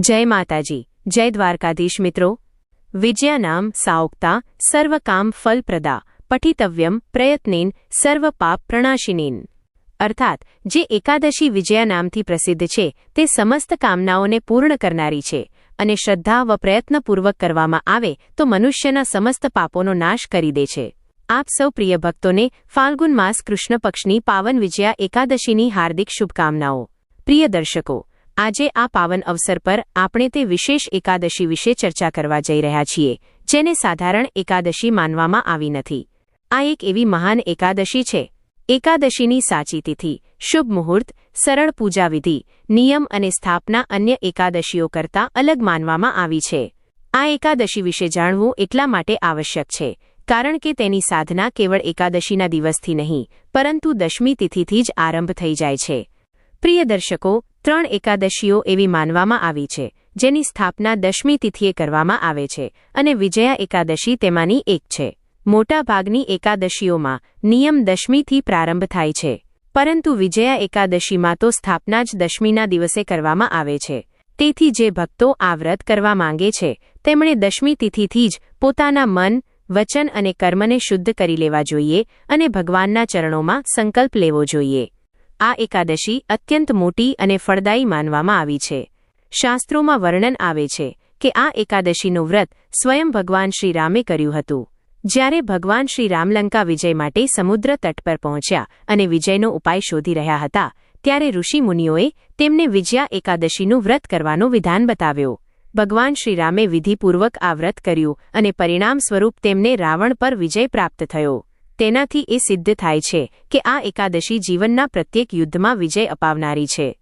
જય માતાજી, જય દ્વારકાધીશ મિત્રો. વિજયાનામ સાઉક્તા, સર્વ કામ ફલપ્રદા, પઠિતવ્યમ, પ્રયત્નેન, સર્વ પાપ પ્રણાશિનીન. અર્થાત, જે એકાદશી વિજયા નામથી પ્રસિદ્ધ છે, તે સમસ્ત કામનાઓને પૂર્ણ કરનારી છે, અને શ્રદ્ધા વ પ્રયત્નપૂર્વક કરવામાં આવે, તો મનુષ્યના સમસ્ત પાપોનો નાશ કરી દે છે. આપ સૌ પ્રિય ભક્તોને, ફાલ્ગુન માસ કૃષ્ણ પક્ષની પાવન વિજયા એકાદશીની હાર્દિક શુભકામનાઓ. પ્રિય દર્શકો આજે આ પાવન અવસર પર આપણે તે વિશેષ એકાદશી વિશે ચર્ચા કરવા જઈ રહ્યા છીએ, જેને સાધારણ એકાદશી માનવામાં આવી નથી. આ એક એવી મહાન એકાદશી છે. એકાદશીની સાચી તિથિ, શુભ મુહૂર્ત, સરળ પૂજાવિધિ નિયમ અને સ્થાપના અન્ય એકાદશીઓ કરતાં અલગ માનવામાં આવી છે. આ એકાદશી વિશે જાણવું એટલા માટે આવશ્યક છે, કારણ કે તેની સાધના કેવળ એકાદશીના દિવસથી નહીં, પરંતુ દશમી તિથિથી જ આરંભ થઈ જાય છે. પ્રિય દર્શકો, ત્રણ એકાદશીઓ એવી માનવામાં આવી છે, જેની સ્થાપના દશમી તિથિએ કરવામાં આવે છે અને વિજયા એકાદશી તેમાંની એક છે. મોટાભાગની એકાદશીઓમાં નિયમ દશમીથી પ્રારંભ થાય છે, પરંતુ વિજયા એકાદશીમાં તો સ્થાપના જ દશમીના દિવસે કરવામાં આવે છે. તેથી જે ભક્તો આ વ્રત કરવા માંગે છે, તેમણે દશમી તિથિથી જ પોતાના મન, વચન અને કર્મને શુદ્ધ કરી લેવા જોઈએ અને ભગવાનના ચરણોમાં સંકલ્પ લેવો જોઈએ. આ એકાદશી અત્યંત મોટી અને ફળદાયી માનવામાં આવી છે. શાસ્ત્રોમાં વર્ણન આવે છે કે આ એકાદશીનું વ્રત સ્વયં ભગવાન શ્રી રામે કર્યું હતું. જ્યારે ભગવાન શ્રી રામલંકા વિજય માટે સમુદ્ર તટ પર પહોંચ્યા અને વિજયનો ઉપાય શોધી રહ્યા હતા, ત્યારે ઋષિમુનિઓએ તેમને વિજયા એકાદશીનું વ્રત કરવાનો વિધાન બતાવ્યો. ભગવાન શ્રીરામે વિધિપૂર્વક આ વ્રત કર્યું અને પરિણામ સ્વરૂપ તેમને રાવણ પર વિજય પ્રાપ્ત થયો. તેનાથી એ સિદ્ધ થાય છે કે આ એકાદશી જીવનના પ્રત્યેક યુદ્ધમાં વિજય અપાવનારી છે.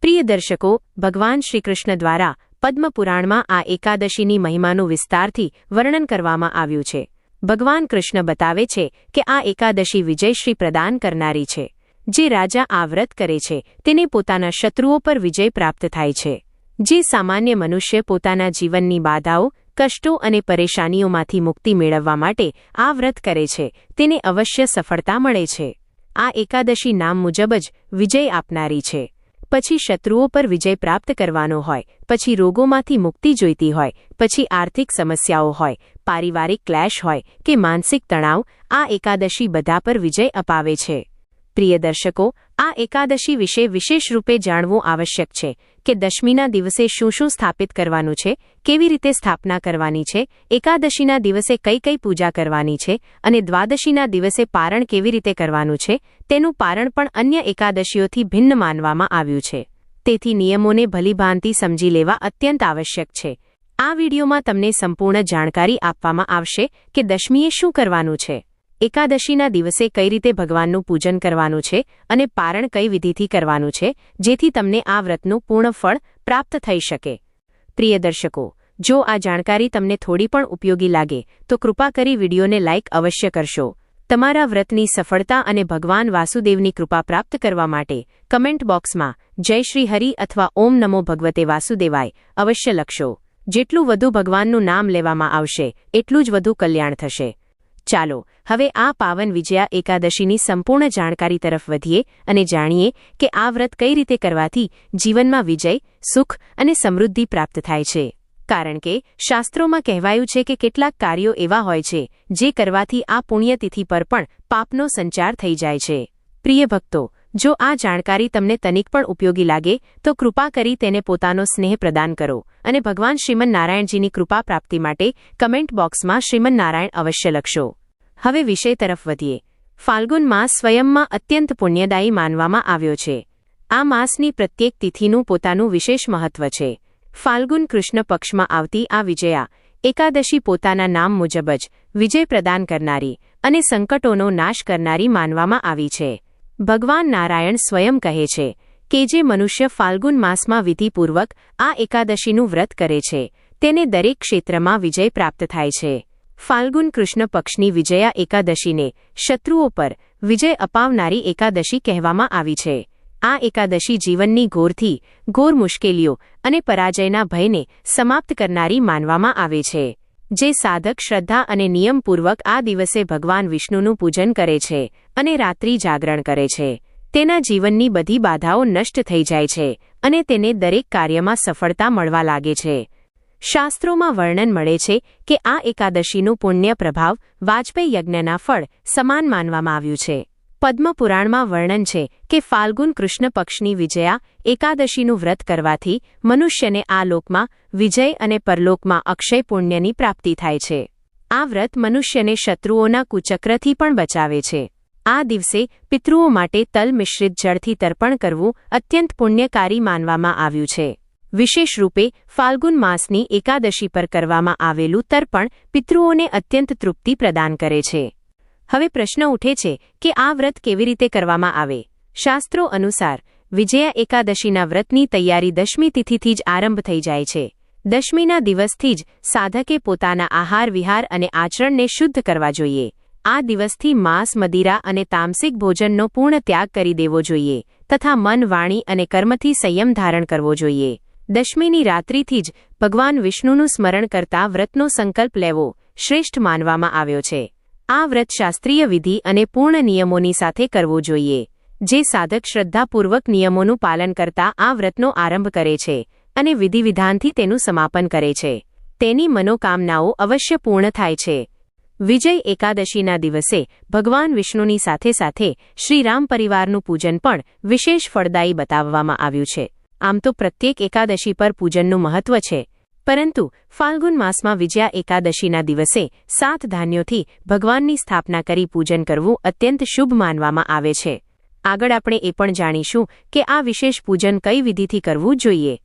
પ્રિય દર્શકો, ભગવાન શ્રીકૃષ્ણ દ્વારા પદ્મપુરાણમાં આ એકાદશીની મહિમાનું વિસ્તારથી વર્ણન કરવામાં આવ્યું છે. ભગવાન કૃષ્ણ બતાવે છે કે આ એકાદશી વિજયશ્રી પ્રદાન કરનારી છે. જે રાજા આ વ્રત કરે છે, તેને પોતાના શત્રુઓ પર વિજય પ્રાપ્ત થાય છે. જે સામાન્ય મનુષ્ય પોતાના જીવનની બાધાઓ કષ્ટો અને પરેશાનીઓમાંથી મુક્તિ મેળવવા માટે આ વ્રત કરે છે. તેને અવશ્ય સફળતા મળે છે. આ એકાદશી નામ મુજબ જ વિજય આપનારી છે. પછી શત્રુઓ પર વિજય પ્રાપ્ત કરવાનો હોય, પછી રોગોમાંથી મુક્તિ જોઈતી હોય, પછી આર્થિક સમસ્યાઓ હોય, પારિવારિક ક્લેશ હોય કે માનસિક તણાવ, આ એકાદશી બધા પર વિજય અપાવે છે. પ્રિય દર્શકો આ એકાદશી વિશે વિશેષ રૂપે જાણવું આવશ્યક છે કે દશમીના દિવસે શું શું સ્થાપિત કરવાનું છે, કેવી રીતે સ્થાપના કરવાની છે, એકાદશીના દિવસે કઈ કઈ પૂજા કરવાની છે અને દ્વાદશીના દિવસે પારણ કેવી રીતે કરવાનું છે, તેનું પારણ પણ અન્ય એકાદશીઓથી ભિન્ન માનવામાં આવ્યું છે. તેથી નિયમોને ભલીભાંતિ સમજી લેવા અત્યંત આવશ્યક છે. આ વિડીયોમાં તમને સંપૂર્ણ જાણકારી આપવામાં આવશે કે દશમીએ શું કરવાનું છે. એકાદશીના દિવસે કઈ રીતે ભગવાનનું પૂજન કરવાનું છે અને પારણ કઈ વિધિથી કરવાનું છે, જેથી તમને આ વ્રતનું પૂર્ણ ફળ પ્રાપ્ત થઈ શકે. પ્રિય દર્શકો, જો આ જાણકારી તમને થોડી પણ ઉપયોગી લાગે, તો કૃપા કરી વિડીયોને લાઇક અવશ્ય કરશો. તમારા વ્રતની સફળતા અને ભગવાન વાસુદેવની કૃપા પ્રાપ્ત કરવા માટે કમેન્ટ બોક્સમાં જય શ્રી હરિ અથવા ઓમ નમો ભગવતે વાસુદેવાય અવશ્ય લખશો. જેટલું વધુ ભગવાનનું નામ લેવામાં આવશે, એટલું જ વધુ કલ્યાણ થશે. ચાલો, હવે આ પાવન વિજયા એકાદશીની સંપૂર્ણ જાણકારી તરફ વધીએ અને જાણીએ કે આ વ્રત કઈ રીતે કરવાથી જીવનમાં વિજય, સુખ અને સમૃદ્ધિ પ્રાપ્ત થાય છે. કારણ કે શાસ્ત્રોમાં કહેવાયું છે કે કેટલાક કાર્યો એવા હોય છે, જે કરવાથી આ પુણ્યતિથિ પર પણ પાપનો સંચાર થઈ જાય છે. પ્રિય ભક્તો જો આ જાણકારી તમને તનિક પણ ઉપયોગી લાગે, તો કૃપા કરી તેને પોતાનો સ્નેહ પ્રદાન કરો અને ભગવાન શ્રીમન નારાયણજીની કૃપા પ્રાપ્તિ માટે કમેન્ટ બોક્સમાં શ્રીમન નારાયણ અવશ્ય લખશો. હવે વિષય તરફ વધીએ. ફાલ્ગુન માસ સ્વયંમાં અત્યંત પુણ્યદાયી માનવામાં આવ્યો છે. આ માસની પ્રત્યેક તિથિનું પોતાનું વિશેષ મહત્વ છે. ફાલ્ગુન કૃષ્ણ પક્ષમાં આવતી આ વિજયા, એકાદશી પોતાના નામ મુજબ જ વિજય પ્રદાન કરનારી અને સંકટોનો નાશ કરનારી માનવામાં આવી છે. ભગવાન નારાયણ સ્વયં કહે છે કે જે મનુષ્ય ફાલ્ગુન માસમાં વિધિપૂર્વક આ એકાદશીનું વ્રત કરે છે, તેને દરેક ક્ષેત્રમાં વિજય પ્રાપ્ત થાય છે. ફાલ્ગુન કૃષ્ણ પક્ષની વિજયા એકાદશીને શત્રુઓ પર વિજય અપાવનારી એકાદશી કહેવામાં આવી છે. આ એકાદશી જીવનની ઘોરથી, ઘોર મુશ્કેલીઓ અને પરાજયના ભયને સમાપ્ત કરનારી માનવામાં આવે છે. જે સાધક શ્રદ્ધા અને નિયમપૂર્વક આ દિવસે ભગવાન વિષ્ણુનું પૂજન કરે છે અને રાત્રિ જાગરણ કરે છે. તેના જીવનની બધી બાધાઓ નષ્ટ થઈ જાય છે અને તેને દરેક કાર્યમાં સફળતા મળવા લાગે છે. શાસ્ત્રોમાં વર્ણન મળે છે કે આ એકાદશીનું પુણ્ય પ્રભાવ વાજપેયી યજ્ઞના ફળ સમાન માનવામાં આવ્યું છે. પદ્મપુરાણમાં વર્ણન છે કે ફાલ્ગુન કૃષ્ણ પક્ષની વિજયા એકાદશીનું વ્રત કરવાથી મનુષ્યને આ લોકમાં વિજય અને પરલોકમાં અક્ષય પુણ્યની પ્રાપ્તિ થાય છે. આ વ્રત મનુષ્યને શત્રુઓના કુચક્રથી પણ બચાવે છે. આ દિવસે પિતૃઓ માટે તલ મિશ્રિત જળથી તર્પણ કરવું અત્યંત પુણ્યકારી માનવામાં આવ્યું છે. વિશેષ રૂપે ફાલ્ગુન માસની એકાદશી પર કરવામાં આવેલું તર્પણ પિતૃઓને અત્યંત તૃપ્તિ પ્રદાન કરે છે. હવે પ્રશ્ન ઉઠે છે કે આ વ્રત કેવી રીતે કરવામાં આવે. શાસ્ત્રો અનુસાર, વિજયા એકાદશીના વ્રતની તૈયારી દશમી તિથિથી જ આરંભ થઈ જાય છે. દશમીના દિવસથી જ સાધકે પોતાના આહાર, વિહાર અને આચરણને શુદ્ધ કરવા જોઈએ. આ દિવસથી માંસ, મદિરા અને તામસિક ભોજનનો પૂર્ણ ત્યાગ કરી દેવો જોઈએ તથા મન, વાણી અને કર્મથી સંયમ ધારણ કરવો જોઈએ. દશમીની રાત્રિથી જ ભગવાન વિષ્ણુનું સ્મરણ કરતા વ્રતનો સંકલ્પ લેવો શ્રેષ્ઠ માનવામાં આવ્યો છે. આ વ્રત શાસ્ત્રીય વિધિ અને પૂર્ણ નિયમોની સાથે કરવું જોઈએ, જે સાધક શ્રદ્ધાપૂર્વક નિયમોનું પાલન કરતા આ વ્રતનો આરંભ કરે છે અને વિધિવિધાનથી તેનું સમાપન કરે છે. તેની મનોકામનાઓ અવશ્ય પૂર્ણ થાય છે. વિજય એકાદશીના દિવસે ભગવાન વિષ્ણુની સાથે સાથે શ્રીરામ પરિવારનું પૂજન પણ વિશેષ ફળદાયી બતાવવામાં આવ્યું છે. આમ તો પ્રત્યેક એકાદશી પર પૂજનનું મહત્વ છે. પરંતુ ફાલ્ગુન માસમાં વિજયા એકાદશીના દિવસે સાત ધાન્યોથી ભગવાનની સ્થાપના કરી પૂજન કરવું અત્યંત શુભ માનવામાં આવે છે. આગળ આપણે એ પણ જાણીશું કે આ વિશેષ પૂજન કઈ વિધિથી કરવું જોઈએ.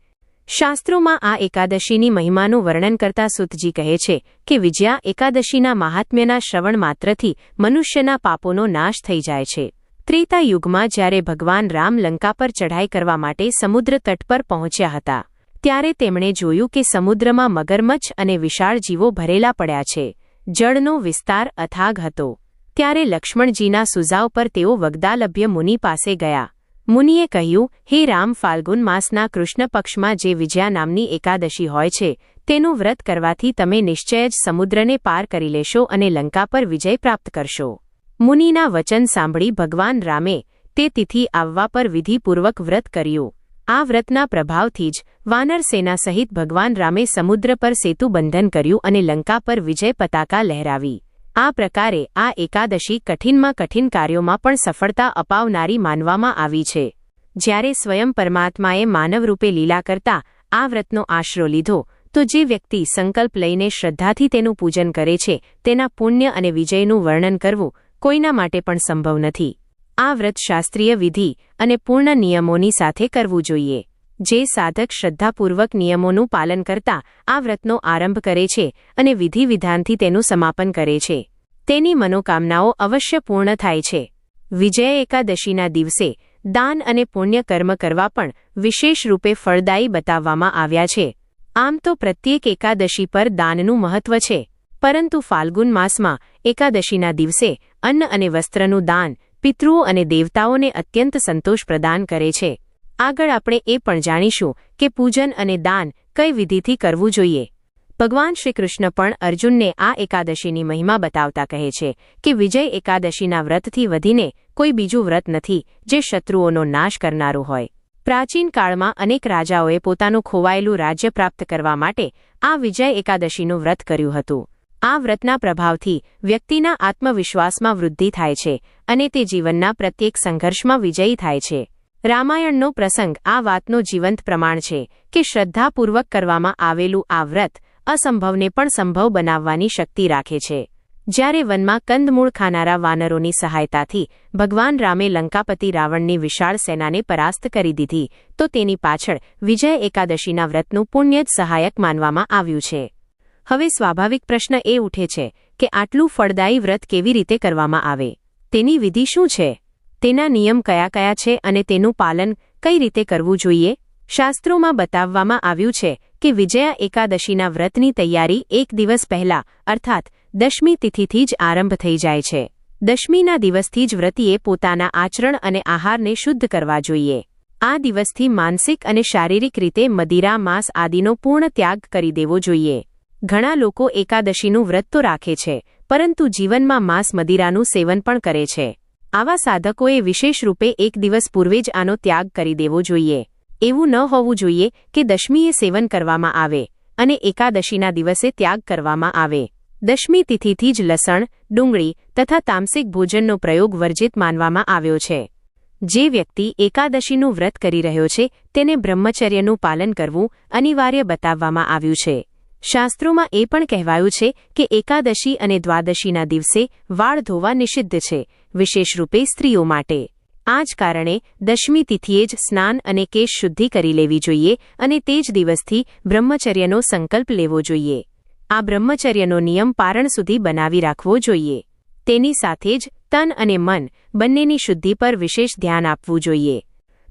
શાસ્ત્રોમાં આ એકાદશીની મહિમાનું વર્ણન કરતા સુતજી કહે છે કે વિજયા એકાદશીના મહાત્મ્યના શ્રવણ માત્રથી મનુષ્યના પાપોનો નાશ થઈ જાય છે. ત્રેતા યુગમાં જ્યારે ભગવાન રામ લંકા પર ચઢાઈ કરવા માટે સમુદ્ર તટ પર પહોંચ્યા હતા. ત્યારે તેમણે જોયું કે સમુદ્રમાં મગરમચ્છ અને વિશાળ જીવો ભરેલા પડ્યા છે. જળનો વિસ્તાર અથાગ હતો. ત્યારે લક્ષ્મણજીના સુઝાવ પર તેઓ વગદાલભ્ય મુનિ પાસે ગયા. મુનિએ કહ્યું, હે રામ, ફાલ્ગુન માસના કૃષ્ણ પક્ષમાં જે વિજયા નામની એકાદશી હોય છે, તેનું વ્રત કરવાથી તમે નિશ્ચય જ સમુદ્રને પાર કરી લેશો અને લંકા પર વિજય પ્રાપ્ત કરશો. મુનિના વચન સાંભળી ભગવાન રામે તે તિથિ આવવા પર વિધિપૂર્વક વ્રત કર્યું. આ વ્રતના પ્રભાવથી જ વાનર સેના સહિત ભગવાન રામે સમુદ્ર પર સેતુ બંધન કર્યું અને લંકા પર વિજય પતાકા લહેરાવી. આ પ્રકારે આ એકાદશી કઠિનમાં કઠિન કાર્યોમાં પણ સફળતા અપાવનારી માનવામાં આવી છે. જ્યારે સ્વયં પરમાત્માએ માનવરૂપે લીલા કરતા આ વ્રતનો આશરો લીધો, તો જે વ્યક્તિ સંકલ્પ લઈને શ્રદ્ધાથી તેનું પૂજન કરે છે, તેના પુણ્ય અને વિજયનું વર્ણન કરવું કોઈના માટે પણ સંભવ નથી. આ વ્રત શાસ્ત્રીય વિધિ અને પૂર્ણ નિયમોની સાથે કરવું જોઈએ. જે સાધક શ્રદ્ધાપૂર્વક નિયમોનું પાલન કરતા આ વ્રતનો આરંભ કરે છે અને વિધિ વિધાનથી તેનું સમાપન કરે છે. તેની મનોકામનાઓ અવશ્ય પૂર્ણ થાય છે. વિજય એકાદશીના દિવસે દાન અને પુણ્ય કર્મ કરવા પણ વિશેષ રૂપે ફળદાયી બતાવવામાં આવ્યા છે. આમ તો પ્રત્યેક એકાદશી પર દાનનું મહત્વ છે. પરંતુ ફાલ્ગુન માસમાં એકાદશીના દિવસે અન્ન અને વસ્ત્રનું દાન પિતૃઓ અને દેવતાઓને અત્યંત સંતોષ પ્રદાન કરે છે. આગળ આપણે એ પણ જાણીશું કે પૂજન અને દાન કઈ વિધિથી કરવું જોઈએ. ભગવાન શ્રીકૃષ્ણ પણ અર્જુનને આ એકાદશીની મહિમા બતાવતા કહે છે કે વિજય એકાદશીના વ્રતથી વધીને કોઈ બીજું વ્રત નથી જે શત્રુઓનો નાશ કરનારું હોય. પ્રાચીન કાળમાં અનેક રાજાઓએ પોતાનું ખોવાયેલું રાજ્ય પ્રાપ્ત કરવા માટે આ વિજય એકાદશીનું વ્રત કર્યું હતું. આ વ્રતના પ્રભાવથી વ્યક્તિના આત્મવિશ્વાસમાં વૃદ્ધિ થાય છે અને તે જીવનના પ્રત્યેક સંઘર્ષમાં વિજયી થાય છે. રામાયણનો પ્રસંગ આ વાતનો જીવંત પ્રમાણ છે કે શ્રદ્ધાપૂર્વક કરવામાં આવેલું આ વ્રત અસંભવને પણ સંભવ બનાવવાની શક્તિ રાખે છે. જ્યારે વનમાં કંદમૂળ ખાનારા વાનરોની સહાયતાથી ભગવાન રામે લંકાપતિ રાવણની વિશાળ સેનાને પરાસ્ત કરી દીધી, તો તેની પાછળ વિજય એકાદશીના વ્રતનું પુણ્ય જ સહાયક માનવામાં આવ્યું છે. હવે સ્વાભાવિક પ્રશ્ન એ ઉઠે છે કે આટલું ફળદાયી વ્રત કેવી રીતે કરવામાં આવે? તેની વિધિ શું છે? તેના નિયમ કયા કયા છે અને તેનું પાલન કઈ રીતે કરવું જોઈએ? શાસ્ત્રોમાં બતાવવામાં આવ્યું છે કે વિજયા એકાદશીના વ્રતની તૈયારી એક દિવસ પહેલા, અર્થાત દશમી તિથિથી જ આરંભ થઈ જાય છે. દશમીના દિવસથી જ વ્રતીએ પોતાના આચરણ અને આહારને શુદ્ધ કરવા જોઈએ. આ દિવસથી માનસિક અને શારીરિક રીતે મદિરા, માંસ આદિનો પૂર્ણ ત્યાગ કરી દેવો જોઈએ. ઘણા લોકો એકાદશીનું વ્રત તો રાખે છે, પરંતુ જીવનમાં માંસ મદિરાનું સેવન પણ કરે છે. આવા સાધકોએ વિશેષ રૂપે એક દિવસ પૂર્વે જ આનો ત્યાગ કરી દેવો જોઈએ. એવું ન હોવું જોઈએ કે દશમીએ સેવન કરવામાં આવે અને એકાદશીના દિવસે ત્યાગ કરવામાં આવે. દશમી તિથિથી જ લસણ, ડુંગળી તથા તામસિક ભોજનનો પ્રયોગ વર્જિત માનવામાં આવ્યો છે. જે વ્યક્તિ એકાદશીનું વ્રત કરી રહ્યો છે, તેને બ્રહ્મચર્યનું પાલન કરવું અનિવાર્ય બતાવવામાં આવ્યું છે. શાસ્ત્રોમાં એ પણ કહેવાયું છે કે એકાદશી અને દ્વાદશીના દિવસે વાળ ધોવા નિષિદ્ધ છે વિશેષ રૂપે સ્ત્રીઓ માટે. આ જ કારણે દશમી તિથિએ જ સ્નાન અને કેશ શુદ્ધિ કરી લેવી જોઈએ અને તે જ દિવસથી બ્રહ્મચર્યનો સંકલ્પ લેવો જોઈએ. આ બ્રહ્મચર્યનો નિયમ પારણ સુધી બનાવી રાખવો જોઈએ. તેની સાથે જ તન અને મન બંનેની શુદ્ધિ પર વિશેષ ધ્યાન આપવું જોઈએ.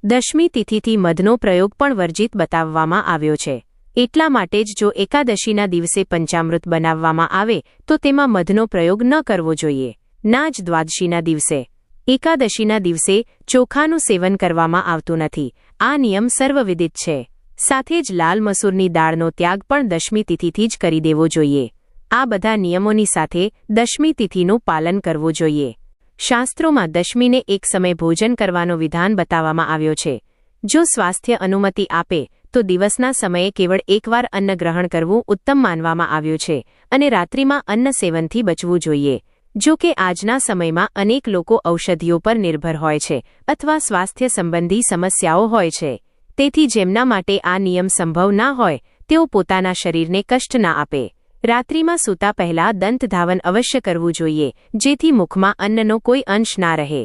દશમી તિથિથી મધનો પ્રયોગ પણ વર્જિત બતાવવામાં આવ્યો છે. એટલા માટે જ જો એકાદશીના દિવસે પંચામૃત બનાવવામાં આવે, તો તેમાં મધનો પ્રયોગ ન કરવો જોઈએ. ના જ દ્વાદશીના દિવસે. એકાદશીના દિવસે ચોખાનું સેવન કરવામાં આવતું નથી. આ નિયમ સર્વવિદિત છે. સાથે જ લાલ મસૂરની દાળનો ત્યાગ પણ દશમી તિથિથી જ કરી દેવો જોઈએ. આ બધા નિયમોની સાથે દશમી તિથિનું પાલન કરવું જોઈએ. શાસ્ત્રોમાં દશમીને એક સમય ભોજન કરવાનો વિધાન બતાવવામાં આવ્યો છે. જો સ્વાસ્થ્ય અનુમતિ આપે તો દિવસના સમયે કેવળ એકવાર અન્ન ગ્રહણ કરવું ઉત્તમ માનવામાં આવ્યું છે અને રાત્રિમાં અન્ન સેવનથી બચવું જોઈએ. જો કે આજના સમયમાં અનેક લોકો ઔષધિઓ પર નિર્ભર હોય છે અથવા સ્વાસ્થ્ય સંબંધી સમસ્યાઓ હોય છે. તેથી જેમના માટે આ નિયમ સંભવ ના હોય, તેઓ પોતાના શરીરને કષ્ટ ના આપે. રાત્રિમાં સૂતા પહેલા દંતધાવન અવશ્ય કરવું જોઈએ, જેથી મુખમાં અન્નનો કોઈ અંશ ના રહે.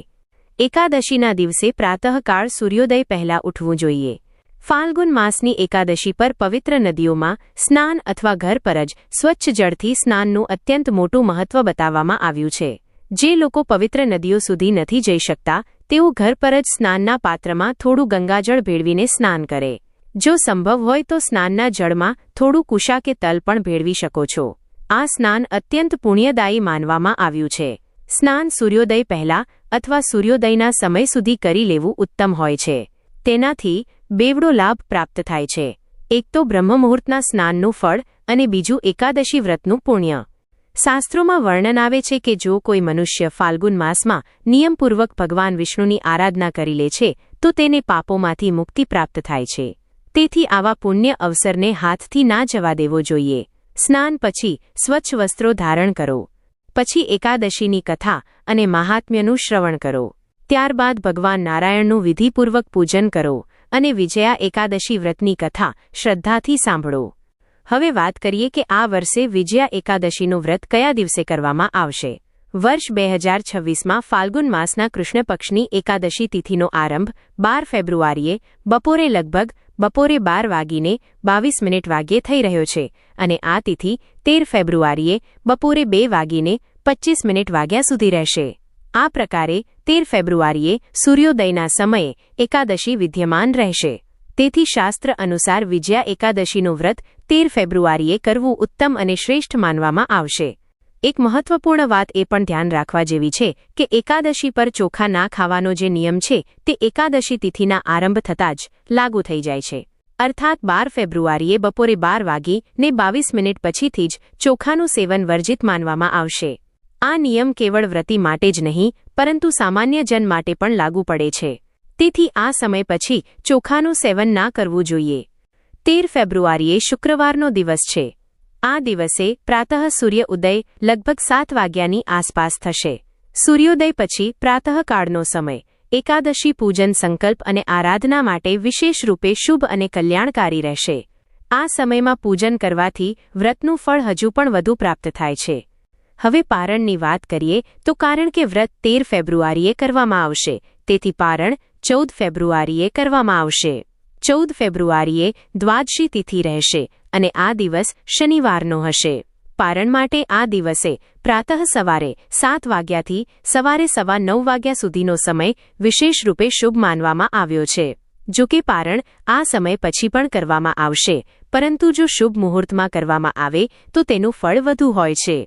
એકાદશીના દિવસે પ્રાતઃકાળ સૂર્યોદય પહેલા ઉઠવું જોઈએ. ફાલ્ગુન માસની એકાદશી પર પવિત્ર નદીઓમાં સ્નાન અથવા ઘર પર જ સ્વચ્છ જળથી સ્નાનનું અત્યંત મોટું મહત્વ બતાવવામાં આવ્યું છે. જે લોકો પવિત્ર નદીઓ સુધી નથી જઈ શકતા, તેઓ ઘર પર જ સ્નાનના પાત્રમાં થોડું ગંગાજળ ભેળવીને સ્નાન કરે. જો સંભવ હોય તો સ્નાનના જળમાં થોડું કુશા કે તલ પણ ભેળવી શકો છો. આ સ્નાન અત્યંત પુણ્યદાયી માનવામાં આવ્યું છે. સ્નાન સૂર્યોદય પહેલા અથવા સૂર્યોદયના સમય સુધી કરી લેવું ઉત્તમ હોય છે. તેનાથી બેવડો લાભ પ્રાપ્ત થાય છે. એક તો બ્રહ્મમુહૂર્તના સ્નાનનું ફળ અને બીજું એકાદશી વ્રતનું પુણ્ય. શાસ્ત્રોમાં વર્ણન આવે છે કે જો કોઈ મનુષ્ય ફાલ્ગુન માસમાં નિયમપૂર્વક ભગવાન વિષ્ણુની આરાધના કરી લે છે, તો તેને પાપોમાંથી મુક્તિ પ્રાપ્ત થાય છે. તેથી આવા પુણ્ય અવસરને હાથથી ના જવા દેવો જોઈએ. સ્નાન પછી સ્વચ્છ વસ્ત્રો ધારણ કરો. પછી એકાદશીની કથા અને મહાત્મ્યનું શ્રવણ કરો. ત્યારબાદ ભગવાન નારાયણનું વિધિપૂર્વક પૂજન કરો. અને વિજયા એકાદશી વ્રતની કથા શ્રદ્ધાથી સાંભળો. હવે વાત કરીએ કે આ વર્ષે વિજયા એકાદશીનું વ્રત કયા દિવસે કરવામાં આવશે? વર્ષ બે હજાર છવ્વીસમાં ફાલ્ગુન માસના કૃષ્ણ પક્ષની એકાદશી તિથિનો આરંભ બાર ફેબ્રુઆરીએ બપોરે લગભગ બપોરે બાર વાગીને બાવીસ મિનિટ વાગ્યે થઈ રહ્યો છે અને આ તિથિ તેર ફેબ્રુઆરીએ બપોરે બે વાગીને પચ્ચીસ મિનિટ વાગ્યા સુધી રહેશે. આ પ્રકારે તેર ફેબ્રુઆરીએ સૂર્યોદયના સમયે એકાદશી વિદ્યમાન રહેશે. તેથી શાસ્ત્ર અનુસાર વિજયા એકાદશીનું વ્રત તેર ફેબ્રુઆરીએ કરવું ઉત્તમ અને શ્રેષ્ઠ માનવામાં આવશે. એક મહત્વપૂર્ણ વાત એ પણ ધ્યાન રાખવા જેવી છે કે એકાદશી પર ચોખા ના ખાવાનો જે નિયમ છે તે એકાદશી તિથિના આરંભ થતાં જ લાગુ થઈ જાય છે. અર્થાત બાર ફેબ્રુઆરીએ બપોરે બાર વાગી ને બાવીસ મિનિટ પછીથી જ ચોખાનું સેવન વર્જિત માનવામાં આવશે. આ નિયમ કેવળ વ્રતિ માટે જ નહીં, પરંતુ સામાન્ય જન માટે પણ લાગુ પડે છે. તેથી આ સમય પછી ચોખાનું સેવન ના કરવું જોઈએ. તેર ફેબ્રુઆરીએ શુક્રવારનો દિવસ છે. આ દિવસે પ્રાતઃ સૂર્ય ઉદય લગભગ સાત વાગ્યાની આસપાસ થશે. સૂર્યોદય પછી પ્રાતઃકાળનો સમય, એકાદશી પૂજન સંકલ્પ અને આરાધના માટે વિશેષ રૂપે શુભ અને કલ્યાણકારી રહેશે. આ સમયમાં પૂજન કરવાથી વ્રતનું ફળ હજુ પણ વધુ પ્રાપ્ત થાય છે. હવે પારણની વાત કરીએ તો કારણ કે વ્રત તેર ફેબ્રુઆરીએ કરવામાં આવશે, તેથી પારણ ચૌદ ફેબ્રુઆરીએ કરવામાં આવશે. ચૌદ ફેબ્રુઆરીએ દ્વાદશી તિથિ રહેશે અને આ દિવસ શનિવારનો હશે. પારણ માટે આ દિવસે પ્રાતઃ સવારે સાત વાગ્યાથી સવારે સવા નવ વાગ્યા સુધીનો સમય વિશેષ રૂપે શુભ માનવામાં આવ્યો છે. જો કે પારણ આ સમય પછી પણ કરવામાં આવશે, પરંતુ જો શુભ મુહૂર્તમાં કરવામાં આવે તો તેનું ફળ વધુ હોય છે.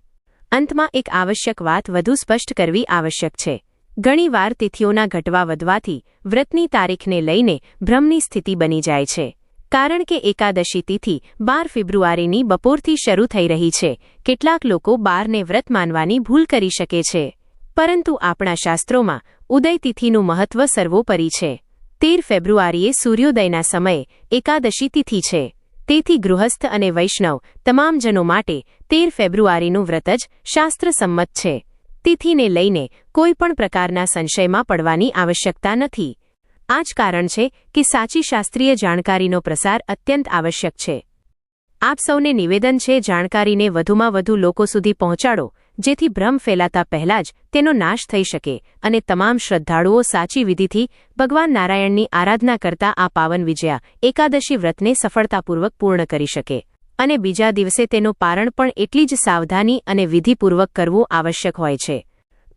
અંતમાં એક આવશ્યક વાત વધુ સ્પષ્ટ કરવી આવશ્યક છે. ઘણીવાર તિથિઓના ઘટવા વધવાથી વ્રતની તારીખને લઈને ભ્રમની સ્થિતિ બની જાય છે. કારણ કે એકાદશી તિથિ બાર ફેબ્રુઆરીની બપોરથી શરૂ થઈ રહી છે. કેટલાક લોકો બારને વ્રત માનવાની ભૂલ કરી શકે છે. પરંતુ આપણા શાસ્ત્રોમાં ઉદયતિથિનું મહત્વ સર્વોપરી છે. તેર ફેબ્રુઆરીએ સૂર્યોદયના સમયે એકાદશી તિથિ છે. તેથી ગૃહસ્થ અને વૈષ્ણવ તમામ જનો માટે તેર ફેબ્રુઆરીનું વ્રત જ શાસ્ત્રસંમત છે. તિથિને લઈને કોઈ પણ પ્રકારના સંશયમાં પડવાની આવશ્યકતા નથી. આ જ કારણ છે કે સાચી શાસ્ત્રીય જાણકારીનો પ્રસાર અત્યંત આવશ્યક છે. આપ સૌને નિવેદન છે જાણકારીને વધુમાં વધુ લોકો સુધી પહોંચાડો. જેથી ભ્રમ ફેલાતા પહેલા જ તેનો નાશ થઈ શકે અને તમામ શ્રદ્ધાળુઓ સાચી વિધિથી ભગવાન નારાયણની આરાધના કરતા આ પાવન વિજયા એકાદશી વ્રતને સફળતાપૂર્વક પૂર્ણ કરી શકે. અને બીજા દિવસે તેનું પારણ પણ એટલી જ સાવધાની અને વિધિપૂર્વક કરવું આવશ્યક હોય છે.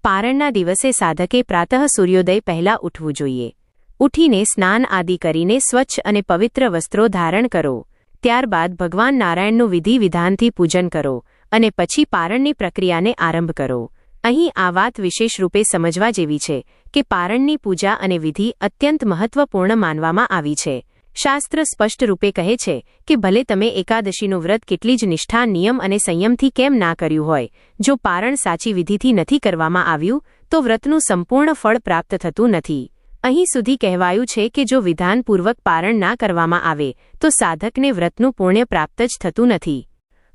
પારણના દિવસે સાધકે પ્રાતઃ સૂર્યોદય પહેલા ઉઠવું જોઈએ. ઉઠીને સ્નાન આદિ કરીને સ્વચ્છ અને પવિત્ર વસ્ત્રો ધારણ કરો. ત્યારબાદ ભગવાન નારાયણનું વિધિ વિધાનથી પૂજન કરો. અને પછી પારણની પ્રક્રિયાને આરંભ કરો. અહીં આ વાત વિશેષ રૂપે સમજવા જેવી છે કે પારણની પૂજા અને વિધિ અત્યંત મહત્વપૂર્ણ માનવામાં આવી છે. શાસ્ત્ર સ્પષ્ટ રૂપે કહે છે કે ભલે તમે એકાદશીનું વ્રત કેટલી જ નિષ્ઠા, નિયમ અને સંયમથી કેમ ના કર્યું હોય, જો પારણ સાચી વિધિથી નથી કરવામાં આવ્યું, તો વ્રતનું સંપૂર્ણ ફળ પ્રાપ્ત થતું નથી. અહીં સુધી કહેવાયું છે કે જો વિધાનપૂર્વક પારણ ના કરવામાં આવે, તો સાધકને વ્રતનું પુણ્ય પ્રાપ્ત જ થતું નથી.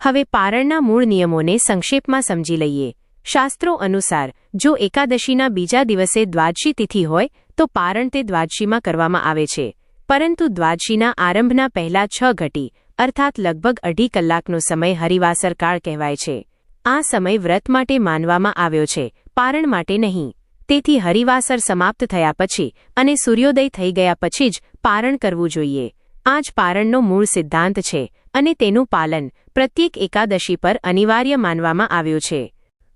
હવે પારણના મૂળ નિયમોને સંક્ષેપમાં સમજી લઈએ. શાસ્ત્રો અનુસાર, જો એકાદશીના બીજા દિવસે દ્વાદશી તિથિ હોય, તો પારણ તે દ્વાદશીમાં કરવામાં આવે છે. પરંતુ દ્વાદશીના આરંભના પહેલા છ ઘટી, અર્થાત લગભગ અઢી કલાકનો સમય હરિવાસર કાળ કહેવાય છે. આ સમય વ્રત માટે માનવામાં આવ્યો છે, પારણ માટે નહીં. તેથી હરિવાસર સમાપ્ત થયા પછી અને સૂર્યોદય થઈ ગયા પછી જ પારણ કરવું જોઈએ. આ જ પારણનો મૂળ સિદ્ધાંત છે. અને તેનું પાલન પ્રત્યેક એકાદશી પર અનિવાર્ય માનવામાં આવ્યું છે.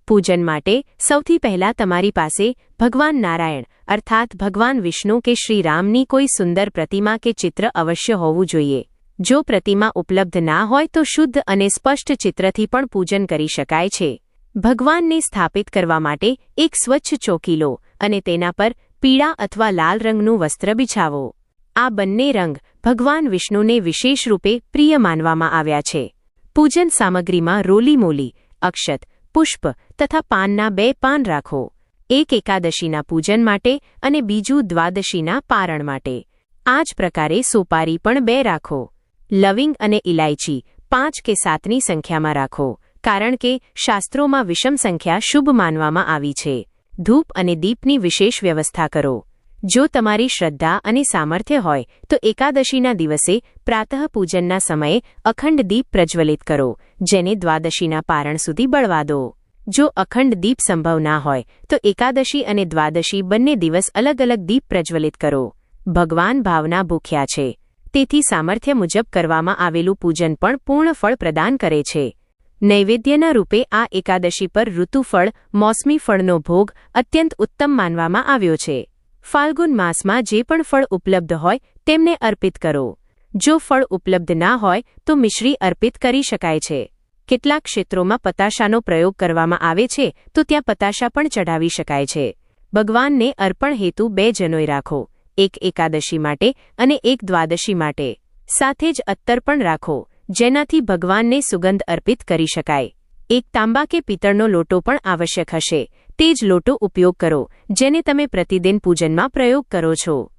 પૂજન માટે સૌથી પહેલા તમારી પાસે ભગવાન નારાયણ, અર્થાત ભગવાન વિષ્ણુ કે શ્રીરામની કોઈ સુંદર પ્રતિમા કે ચિત્ર અવશ્ય હોવું જોઈએ. જો પ્રતિમા ઉપલબ્ધ ના હોય તો શુદ્ધ અને સ્પષ્ટ ચિત્રથી પણ પૂજન કરી શકાય છે. ભગવાનને સ્થાપિત કરવા માટે એક સ્વચ્છ ચોકી લો અને તેના પર પીળા અથવા લાલ રંગનું વસ્ત્ર બિછાવો. આ બંને રંગ ભગવાન વિષ્ણુને વિશેષ રૂપે પ્રિય માનવામાં આવ્યા છે. પૂજન સામગ્રીમાં રોલી મોલી, અક્ષત, પુષ્પ તથા પાનના બે પાન રાખો. એક એકાદશીના પૂજન માટે અને બીજું દ્વાદશીના પારણ માટે. આ જ પ્રકારે સોપારી પણ બે રાખો. લવિંગ અને ઇલાયચી પાંચ કે સાતની સંખ્યામાં રાખો, કારણ કે શાસ્ત્રોમાં વિષમ સંખ્યા શુભ માનવામાં આવી છે. ધૂપ અને દીપની વિશેષ વ્યવસ્થા કરો. જો તમારી શ્રદ્ધા અને સામર્થ્ય હોય, તો એકાદશીના દિવસે પ્રાતઃ પૂજનના સમયે અખંડ દીપ પ્રજ્વલિત કરો, જેને દ્વાદશીના પારણ સુધી બળવા દો. જો અખંડ દીપ સંભવ ના હોય, તો એકાદશી અને દ્વાદશી બંને દિવસ અલગ અલગ દીપ પ્રજ્વલિત કરો. ભગવાન ભાવના ભૂખ્યા છે. તેથી સામર્થ્ય મુજબ કરવામાં આવેલું પૂજન પણ પૂર્ણ ફળ પ્રદાન કરે છે. નૈવેદ્યના રૂપે આ એકાદશી પર ઋતુફળ મોસમી ફળનો ભોગ અત્યંત ઉત્તમ માનવામાં આવ્યો છે. ફાલ્ગુન માસમાં જે પણ ફળ ઉપલબ્ધ હોય, તેમને અર્પિત કરો. જો ફળ ઉપલબ્ધ ના હોય, તો મિશ્રી અર્પિત કરી શકાય છે. કેટલાક ક્ષેત્રોમાં પતાશાનો પ્રયોગ કરવામાં આવે છે, તો ત્યાં પતાશા પણ ચઢાવી શકાય છે. ભગવાનને અર્પણ હેતુ બે જનોય રાખો, એક એકાદશી માટે અને એક દ્વાદશી માટે. સાથે જ અત્તર પણ રાખો, જેનાથી ભગવાનને સુગંધ અર્પિત કરી શકાય. એક તાંબા કે પિત્તળનો લોટો પણ આવશ્યક હશે. તે જ લોટો ઉપયોગ કરો, જેને તમે પ્રતિદિન પૂજનમાં પ્રયોગ કરો છો.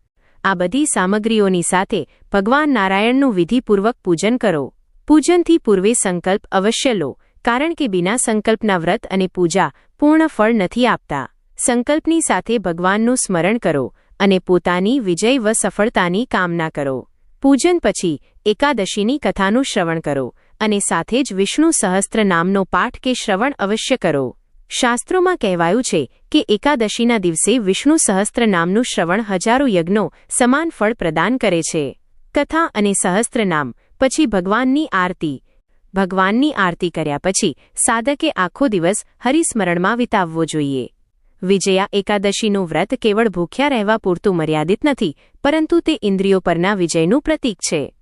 આ બધી સામગ્રીઓની સાથે ભગવાન નારાયણનું વિધિપૂર્વક પૂજન કરો. પૂજનથી પૂર્વે સંકલ્પ અવશ્ય લો, કારણ કે બિના સંકલ્પના વ્રત અને પૂજા પૂર્ણ ફળ નથી આપતા. સંકલ્પની સાથે ભગવાનનું સ્મરણ કરો અને પોતાની વિજય વ સફળતાની કામના કરો. પૂજન પછી એકાદશીની કથાનું શ્રવણ કરો અને સાથે જ વિષ્ણુ સહસ્ત્ર નામનો પાઠ કે શ્રવણ અવશ્ય કરો. શાસ્ત્રોમાં કહેવાયું છે કે એકાદશીના દિવસે વિષ્ણુ સહસ્ત્ર નામનું શ્રવણ હજારો યજ્ઞો સમાન ફળ પ્રદાન કરે છે. કથા અને સહસ્ત્ર નામ, પછી ભગવાનની આરતી. ભગવાનની આરતી કર્યા પછી સાધકે આખો દિવસ હરિસ્મરણમાં વિતાવવો જોઈએ. વિજયા એકાદશીનું વ્રત કેવળ ભૂખ્યા રહેવા પૂરતું મર્યાદિત નથી, પરંતુ તે ઇન્દ્રિયો પરના વિજયનું પ્રતીક છે.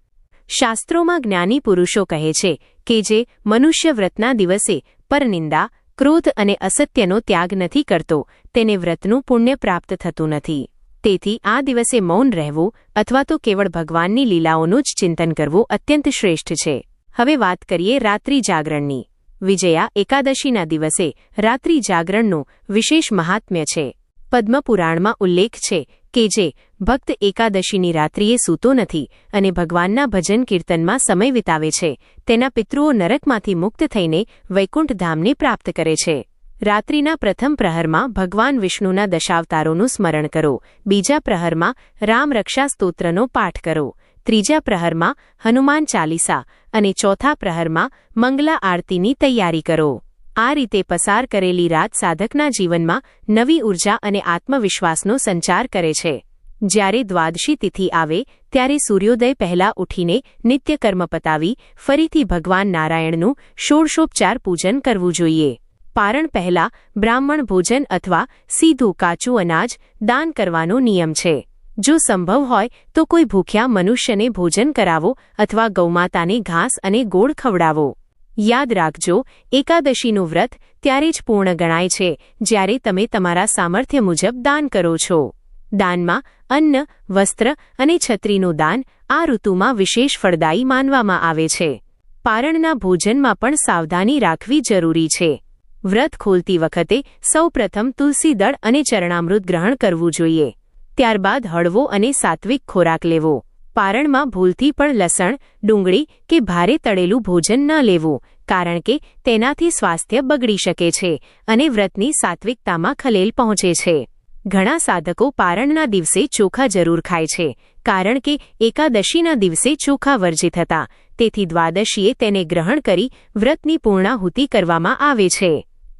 શાસ્ત્રોમાં જ્ઞાની પુરુષો કહે છે કે જે મનુષ્ય વ્રતના દિવસે પરનિંદા ક્રોધ અને અસત્યનો ત્યાગ નથી કરતો, તેને વ્રતનું પુણ્ય પ્રાપ્ત થતું નથી. તેથી આ દિવસે મૌન રહેવું અથવા તો કેવળ ભગવાનની લીલાઓનું જ ચિંતન કરવું અત્યંત શ્રેષ્ઠ છે. હવે વાત કરીએ રાત્રિ જાગરણની. વિજયા એકાદશીના દિવસે રાત્રિ જાગરણનું વિશેષ મહાત્મ્ય છે. પદ્મપુરાણમાં ઉલ્લેખ છે કે જે ભક્ત એકાદશીની રાત્રિએ સૂતો નથી અને ભગવાનના ભજન કીર્તનમાં સમય વિતાવે છે, તેના પિતૃઓ નરકમાંથી મુક્ત થઈને વૈકુંઠ ધામને પ્રાપ્ત કરે છે. રાત્રિના પ્રથમ પ્રહરમાં ભગવાન વિષ્ણુના દશાવતારોનું સ્મરણ કરો, બીજા પ્રહરમાં રામ રક્ષા સ્તોત્રનો પાઠ કરો, ત્રીજા પ્રહરમાં હનુમાન ચાલીસા અને ચોથા પ્રહરમાં મંગલા આરતીની તૈયારી કરો. આ રીતે પસાર કરેલી રાત સાધકના જીવનમાં નવી ઊર્જા અને આત્મવિશ્વાસનો સંચાર કરે છે. જ્યારે દ્વાદશી તિથિ આવે, ત્યારે સૂર્યોદય પહેલા ઉઠીને નિત્યકર્મ પતાવી, ફરીથી ભગવાન નારાયણનું ષોડશોપચાર પૂજન કરવું જોઈએ. પારણ પહેલા બ્રાહ્મણ ભોજન અથવા સીધું કાચું અનાજ દાન કરવાનો નિયમ છે. જો સંભવ હોય, તો કોઈ ભૂખ્યા મનુષ્યને ભોજન કરાવો અથવા ગૌમાતાને ઘાસ અને ગોળ ખવડાવો. યાદ રાખજો, એકાદશીનું વ્રત ત્યારે જ પૂર્ણ ગણાય છે, જ્યારે તમે તમારા સામર્થ્ય મુજબ દાન કરો છો. દાનમાં અન્ન, વસ્ત્ર અને છત્રીનું દાન આ ઋતુમાં વિશેષ ફળદાયી માનવામાં આવે છે. પારણના ભોજનમાં પણ સાવધાની રાખવી જરૂરી છે. વ્રત ખોલતી વખતે સૌપ્રથમ તુલસી દળ અને ચરણામૃત ગ્રહણ કરવું જોઈએ. ત્યારબાદ હળવો અને સાત્વિક ખોરાક લેવો. પારણમાં ભૂલથી પણ લસણ, ડુંગળી કે ભારે તળેલું ભોજન ન લેવું, કારણ કે તેનાથી સ્વાસ્થ્ય બગડી શકે છે અને વ્રતની સાત્વિકતામાં ખલેલ પહોંચે છે. ઘણા સાધકો પારણના દિવસે ચોખા જરૂર ખાય છે, કારણ કે એકાદશીના દિવસે ચોખા વર્જિત હતા. તેથી દ્વાદશીએ તેને ગ્રહણ કરી વ્રતની પૂર્ણાહુતિ કરવામાં આવે છે.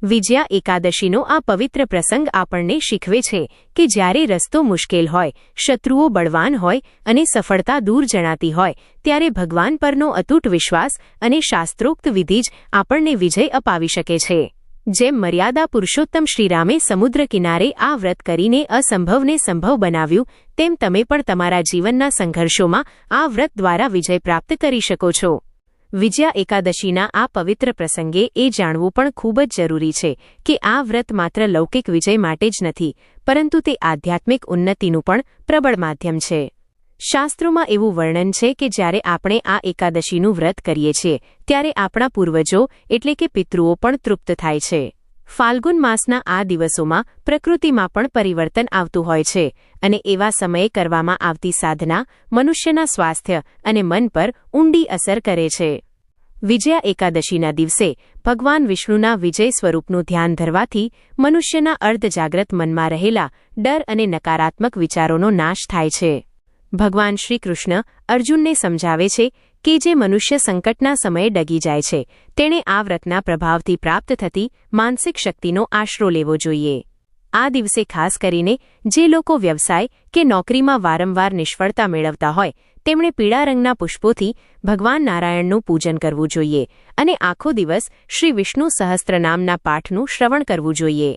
વિજયા એકાદશીનો આ પવિત્ર પ્રસંગ આપણને શીખવે છે કે જ્યારે રસ્તો મુશ્કેલ હોય, શત્રુઓ બળવાન હોય અને સફળતા દૂર જણાતી હોય, ત્યારે ભગવાન પરનો અતૂટ વિશ્વાસ અને શાસ્ત્રોક્ત વિધિ જ આપણને વિજય અપાવી શકે છે. જેમ મર્યાદા પુરુષોત્તમ શ્રીરામે સમુદ્ર કિનારે આ વ્રત કરીને અસંભવને સંભવ બનાવ્યું, તેમ તમે પણ તમારા જીવનના સંઘર્ષોમાં આ વ્રત દ્વારા વિજય પ્રાપ્ત કરી શકો છો. વિજયા એકાદશીના આ પવિત્ર પ્રસંગે એ જાણવું પણ ખૂબ જ જરૂરી છે કે આ વ્રત માત્ર લૌકિક વિજય માટે જ નથી, પરંતુ તે આધ્યાત્મિક ઉન્નતિનું પણ પ્રબળ માધ્યમ છે. શાસ્ત્રોમાં એવું વર્ણન છે કે જ્યારે આપણે આ એકાદશીનું વ્રત કરીએ છીએ, ત્યારે આપણા પૂર્વજો, એટલે કે પિતૃઓ પણ તૃપ્ત થાય છે. ફાલ્ગુન માસના આ દિવસોમાં પ્રકૃતિમાં પણ પરિવર્તન આવતું હોય છે, અને એવા સમયે કરવામાં આવતી સાધના મનુષ્યના સ્વાસ્થ્ય અને મન પર ઊંડી અસર કરે છે. વિજયા એકાદશીના દિવસે ભગવાન વિષ્ણુના વિજય સ્વરૂપનું ધ્યાન ધરવાથી મનુષ્યના અર્ધજાગ્રત મનમાં રહેલા ડર અને નકારાત્મક વિચારોનો નાશ થાય છે. ભગવાન શ્રી કૃષ્ણ અર્જુનને સમજાવે છે કે જે મનુષ્ય સંકટના સમયે ડગી જાય છે, તેણે આ વ્રતના પ્રભાવથી પ્રાપ્ત થતી માનસિક શક્તિનો આશરો લેવો જોઈએ. આ દિવસે ખાસ કરીને જે લોકો વ્યવસાય કે નોકરીમાં વારંવાર નિષ્ફળતા મેળવતા હોય, તેમણે પીળા રંગના પુષ્પોથી ભગવાન નારાયણનું પૂજન કરવું જોઈએ અને આખો દિવસ શ્રી વિષ્ણુ સહસ્ત્રનામના પાઠનું શ્રવણ કરવું જોઈએ.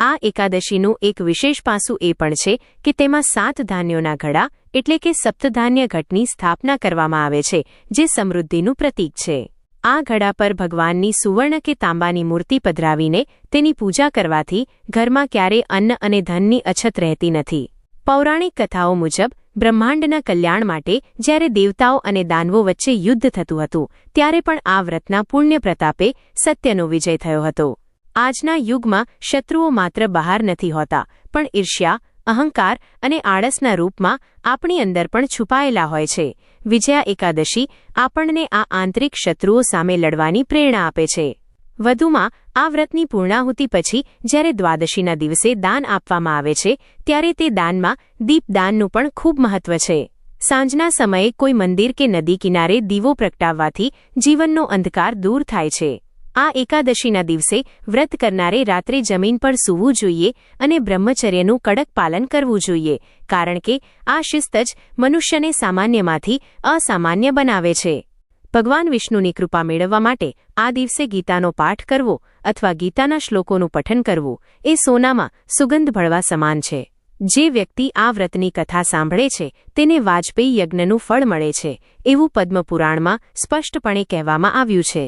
આ એકાદશીનું એક વિશેષ પાસું એ પણ છે કે તેમાં સાત ધાન્યોના ઘડા, એટલે કે સપ્તધાન્ય ઘટની સ્થાપના કરવામાં આવે છે, જે સમૃદ્ધિનું પ્રતીક છે. આ ઘડા પર ભગવાનની સુવર્ણ કે તાંબાની મૂર્તિ પધરાવીને તેની પૂજા કરવાથી ઘરમાં ક્યારે અન્ન અને ધનની અછત રહેતી નથી. પૌરાણિક કથાઓ મુજબ, બ્રહ્માંડના કલ્યાણ માટે જ્યારે દેવતાઓ અને દાનવો વચ્ચે યુદ્ધ થતું હતું, ત્યારે પણ આ વ્રતના પુણ્ય પ્રતાપે સત્યનો વિજય થયો હતો. આજના યુગમાં શત્રુઓ માત્ર બહાર નથી હોતા, પણ ઈર્ષ્યા, અહંકાર અને આળસના રૂપમાં આપણી અંદર પણ છુપાયેલા હોય છે. વિજયા એકાદશી આપણને આ આંતરિક શત્રુઓ સામે લડવાની પ્રેરણા આપે છે. વધુમાં, આ વ્રતની પૂર્ણાહુતિ પછી જ્યારે દ્વાદશીના દિવસે દાન આપવામાં આવે છે, ત્યારે તે દાનમાં દીપદાનનું પણ ખૂબ મહત્વ છે. સાંજના સમયે કોઈ મંદિર કે નદી કિનારે દીવો પ્રગટાવવાથી જીવનનો અંધકાર દૂર થાય છે. આ એકાદશીના દિવસે વ્રત કરનારે રાત્રે જમીન પર સૂવું જોઈએ અને બ્રહ્મચર્યનું કડક પાલન કરવું જોઈએ, કારણ કે આ શિસ્ત જ મનુષ્યને સામાન્યમાંથી અસામાન્ય બનાવે છે. ભગવાન વિષ્ણુની કૃપા મેળવવા માટે આ દિવસે ગીતાનો પાઠ કરવો અથવા ગીતાના શ્લોકોનું પઠન કરવું એ સોનામાં સુગંધ ભળવા સમાન છે. જે વ્યક્તિ આ વ્રતની કથા સાંભળે છે, તેને વાજપેયી યજ્ઞનું ફળ મળે છે, એવું પદ્મપુરાણમાં સ્પષ્ટપણે કહેવામાં આવ્યું છે.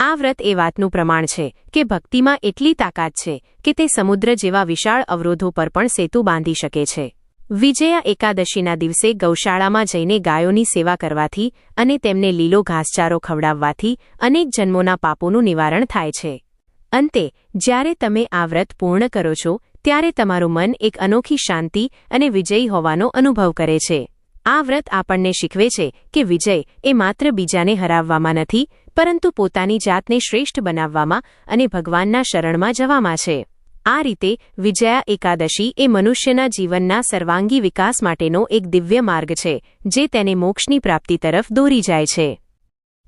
આ વ્રત એ વાતનું પ્રમાણ છે કે ભક્તિમાં એટલી તાકાત છે કે તે સમુદ્ર જેવા વિશાળ અવરોધો પર પણ સેતુ બાંધી શકે છે. વિજયા એકાદશીના દિવસે ગૌશાળામાં જઈને ગાયોની સેવા કરવાથી અને તેમને લીલો ઘાસચારો ખવડાવવાથી અનેક જન્મોના પાપોનું નિવારણ થાય છે. અંતે, જ્યારે તમે આ વ્રત પૂર્ણ કરો છો, ત્યારે તમારું મન એક અનોખી શાંતિ અને વિજયી હોવાનો અનુભવ કરે છે. આ વ્રત આપણને શીખવે છે કે વિજય એ માત્ર બીજાને હરાવવામાં નથી પરંતુ પોતાની જાતને શ્રેષ્ઠ બનાવવામાં અને ભગવાનના શરણમાં જવામાં છે. આ રીતે વિજયા એકાદશી એ મનુષ્યના જીવનના સર્વાંગી વિકાસ માટેનો એક દિવ્ય માર્ગ છે, જે તેને મોક્ષની પ્રાપ્તિ તરફ દોરી જાય છે.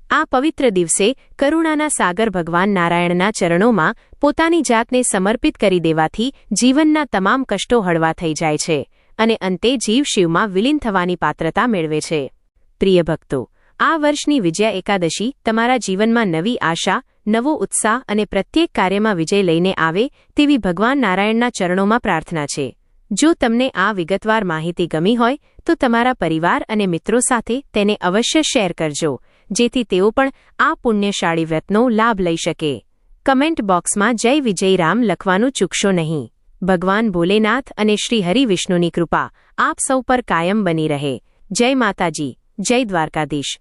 આ પવિત્ર દિવસે કરુણાના સાગર ભગવાન નારાયણના ચરણોમાં પોતાની જાતને સમર્પિત કરી દેવાથી જીવનના તમામ કષ્ટો હળવા થઈ જાય છે અને અંતે જીવ શિવમાં વિલીન થવાની પાત્રતા મેળવે છે. પ્રિય ભક્તો આ વર્ષની વિજયા એકાદશી તમારા જીવનમાં નવી આશા, નવો ઉત્સાહ અને પ્રત્યેક કાર્યમાં વિજય લઈને આવે તેવી ભગવાન નારાયણના ચરણોમાં પ્રાર્થના છે. જો તમને આ વિગતવાર માહિતી ગમી હોય, તો તમારા પરિવાર અને મિત્રો સાથે તેને અવશ્ય શેર કરજો, જેથી તેઓ પણ આ પુણ્યશાળી વ્રતનો લાભ લઈ શકે. કમેન્ટ બોક્સમાં જય વિજયરામ લખવાનું ચૂકશો નહીં. ભગવાન ભોલેનાથ અને શ્રી હરિવિષ્ણુની કૃપા આપ સૌ પર કાયમ બની રહે. જય માતાજી, જય દ્વારકાધીશ.